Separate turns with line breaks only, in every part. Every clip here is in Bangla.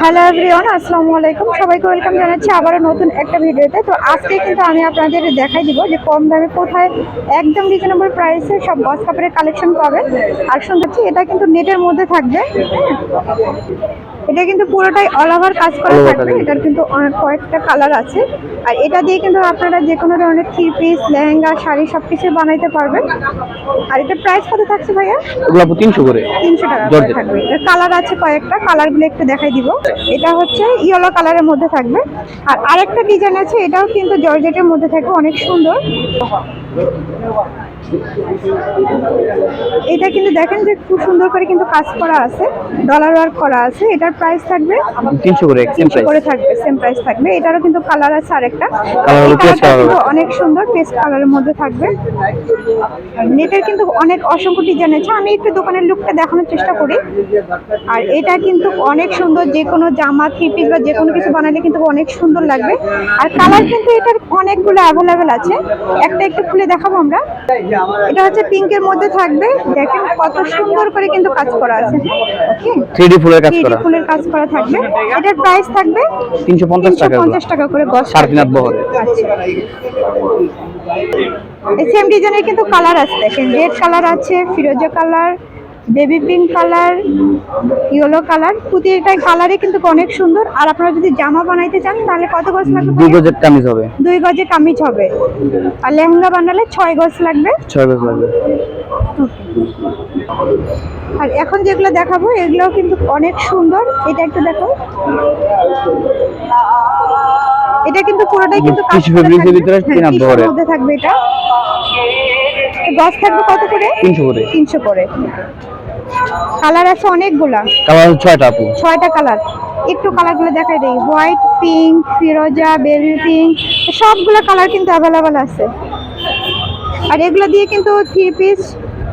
হ্যালো এভরিওয়ান আসসালামু আলাইকুম সবাইকে ওয়েলকাম জানাচ্ছি আবারও নতুন একটা ভিডিওতে। তো আজকে কিন্তু আমি আপনাদের দেখাই দিব যে কম দামে কোথায় একদম রিজনেবল প্রাইসে সব বস কাপড়ের কালেকশন পাবেন। আর শুনতে এটা কিন্তু নেটের মধ্যে থাকবে। এটা কিন্তু পুরোটাই অল ওভার কাজ করা থাকবে। এটার কিন্তু অনেক কয়েকটা কালার আছে। আর এটা দিয়ে কিন্তু আপনারা যে কোনো ধরনের থ্রি পিস লেহেঙ্গা শাড়ি সব কিছু বানাইতে পারবেন। আর এটা প্রাইস কত থাকছে ভাইয়া?
আপু তিনশো করে।
তিনশো টাকা থাকবে। এর কালার আছে কয়েকটা কালারগুলো একটু দেখাই দিব। এটা হচ্ছে ইয়েলো কালারের মধ্যে থাকবে। আর আরেকটা ডিজাইন আছে এটাও কিন্তু জর্জেটের মধ্যে থাকবে অনেক সুন্দর। এটা কিন্তু দেখেন যে খুব সুন্দর করে কিন্তু কাজ করা আছে ডলার ওয়ার্ক করা আছে। এটার প্রাইস থাকবে?
তিনশো করে সেম
তিনশো করে থাকবে সেম প্রাইস থাকবে। এটারও কিন্তু কালার আছে আরেকটা।
Colour হলো
colourটা কিন্তু অনেক সুন্দর পেস্ট কালারের মধ্যে থাকবে। নেটের কিন্তু অনেক অসংখ্য ডিজাইন আছে। আমি একটু দোকানের লুকটা দেখানোর চেষ্টা করি। আর এটা কিন্তু অনেক সুন্দর যে কোনো জামা থ্রি পিস বা যে কোনো কিছু বানালে কিন্তু অনেক সুন্দর লাগবে। আর কালার কিন্তু এটার অনেকগুলো অ্যাভেলেবেল আছে। একটা একটু খুলে দেখাবো আমরা। এটা হচ্ছে পিঙ্কের মধ্যে থাকবে। দেখেন কত সুন্দর করে কিন্তু কাজ করা আছে। ওকে
থ্রি ডি ফুলের কাজ করা।
ফুলের কাজ করা থাকবে। এটার প্রাইস থাকবে
তিনশো পঞ্চাশ টাকা এগুলো।
পঞ্চাশ টাকা করে
তিন হাত বহরে।
এই সেম ডিজাইনের কিন্তু কালার আছে। দেখেন রেড কালার আছে ফিরোজা colour baby pink colour yellow colour প্রতিটা কালারই কিন্তু অনেক সুন্দর। আর আপনারা যদি জামা বানাইতে চান তাহলে কত গজ লাগবে
দুই গজের কামিজ হবে।
দুই গজে কামিজ হবে। আর লেহেঙ্গা বানালে ছয় গজ লাগবে।
ছয় গজ লাগবে।
আর এখন যেগুলো দেখাবো এগুলোও কিন্তু অনেক সুন্দর। এটা একটু দেখো। এটা কিন্তু পুরোটাই কিন্তু হ্যাঁ। মধ্যে থাকবে এটা। গজ থাকবে কত করে?
তিনশো করে।
তিনশো করে। কালার আছে অনেকগুলা।
কালার ছয়টা আপু।
ছয়টা কালার একটু কালারগুলো দেখাই দেই। হোয়াইট পিঙ্ক ফিরোজা বেবি পিঙ্ক সবগুলো কালার কিন্তু অ্যাভেলেবেল আছে। আর এগুলো দিয়ে কিন্তু থ্রি পিস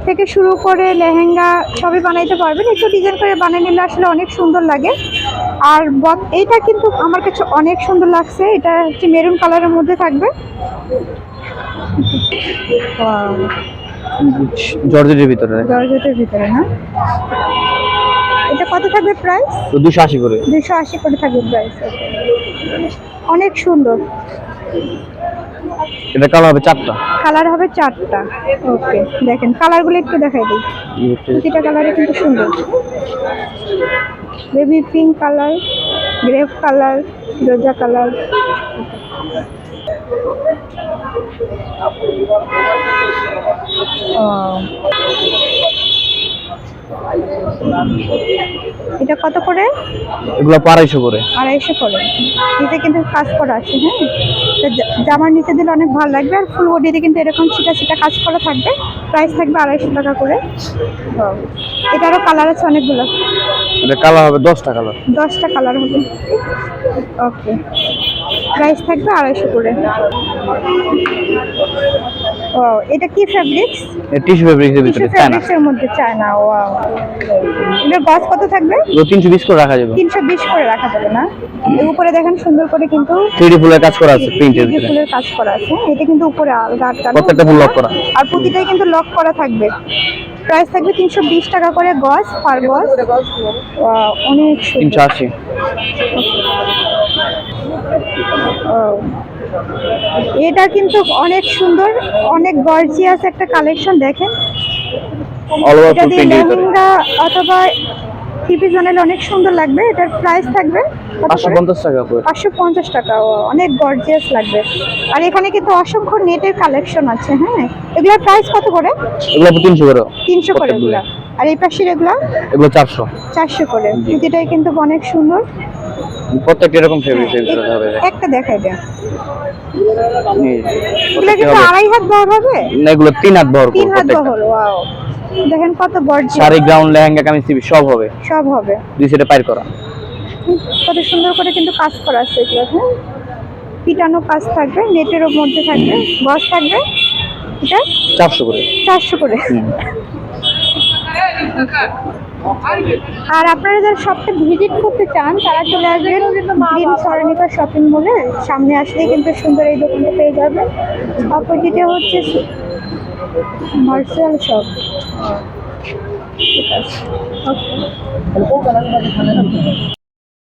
থেকে শুরু করে লেহেঙ্গা সবই বানাইতে পারবেন। একটু ডিজাইন করে বানিয়ে নিলে আসলে অনেক সুন্দর লাগে। আর এইটা কিন্তু আমার কাছে অনেক সুন্দর লাগছে। এটা হচ্ছে মেরুন কালারের মধ্যে থাকবে।
জর্জেটের ভিতরে।
জর্জেটের ভিতরে না এটা কত থাকবে প্রাইস
তো দুশো আশি করে।
দুশো আশি করে থাকবে প্রাইস অনেক সুন্দর।
এটা কালার হবে চারটা?
কালার হবে চারটা। ওকে দেখেন কালারগুলো একটু দেখাই দিই। প্রতিটা কালারে কিন্তু সুন্দর। Baby pink colour grape colour রোজা কালার এটা কত করে?
এগুলো আড়াইশো করে।
আড়াইশো করে। নিচে কিন্তু কাজ করা আছে হ্যাঁ? জামার নিচে দিলে অনেক ভালো লাগবে আর ফুল বডিতে কিন্তু এরকম ছিটা ছিটা কাজ করা থাকবে। প্রাইস থাকবে আড়াইশো টাকা করে। এটারও কালার আছে অনেকগুলো।
এটা কালার হবে দশটা কালার
দশটা কালার হবে। ওকে প্রাইস থাকবে আড়াইশো করে। ও এটা কি ফ্যাব্রিক্স
টিস্যু ফেব্রিক্সের ভিতরে চায়না।
ফ্যাব্রিক্সের মধ্যে চায়না ও এটার গজ কত থাকবে?
তিনশো বিশ করে রাখা যাবে।
তিনশো বিশ করে রাখা যাবে না? এর উপরে দেখেন সুন্দর করে কিন্তু
থ্রি ডি ফুলের কাজ করা আছে প্রিন্টের ভিতরে।
ফুলের কাজ করা আছে। এটা কিন্তু উপরে আলগা আটকানো
প্রত্যেকটা ফুল লক করা।
আর প্রতিটাই কিন্তু লক করা থাকবে। প্রাইস থাকবে তিনশো বিশ টাকা করে গজ পার গজ Wow, অনেক সুন্দর।
তিনশো আশি।
Wow. এটা কিন্তু অনেক সুন্দর অনেক গর্জিয়াস একটা কালেকশন দেখেন। এটা দিয়ে লেহেঙ্গা অথবা থ্রি অনেক সুন্দর লাগবে এটার প্রাইস থাকবে
পাঁচশো পঞ্চাশ টাকা
পাঁচশো পঞ্চাশ টাকা অনেক গর্জিয়াস লাগবে। আর এখানে কিন্তু অসংখ্য নেটের কালেকশন আছে হ্যাঁ? এগুলোর প্রাইস কত করে?
এগুলো তিনশো করে।
তিনশো করে। আর এই পাশের এগুলা?
এগুলো চারশো।
চারশো করে। প্রতিটাই কিন্তু অনেক সুন্দর।
প্রত্যেকটা এরকম ফেব্রিক্সের
একটা দেখাই
এই,
এগুলো কিন্তু আড়াই হাত বহর হবে?
না, এগুলো তিন হাত
তিন হাত
প্রত্যেকটা।
বহর ওয়াও। দেখেন কত
শাড়ি গ্রাউন্ড লেহেঙ্গা কামিজ সব হবে।
সব হবে।
দুই সাইডে পাইর করা।
কত সুন্দর করে কিন্তু কাজ করা আছে এগুলো হ্যাঁ? পিটানো কাজ থাকবে মধ্যে থাকবে গজ থাকবে। এটা?
চারশো করে।
চারশো করে। আর আপনারা যারা শপটা ভিজিট করতে চান, তারা চলে আসবেন গ্রিন সরণিকা শপিং মলে সামনে আসলেই কিন্তু সুন্দর এই দোকানটা পেয়ে যাবেন। অপোজিটে হচ্ছে মার্শাল শপ ঠিক আছে.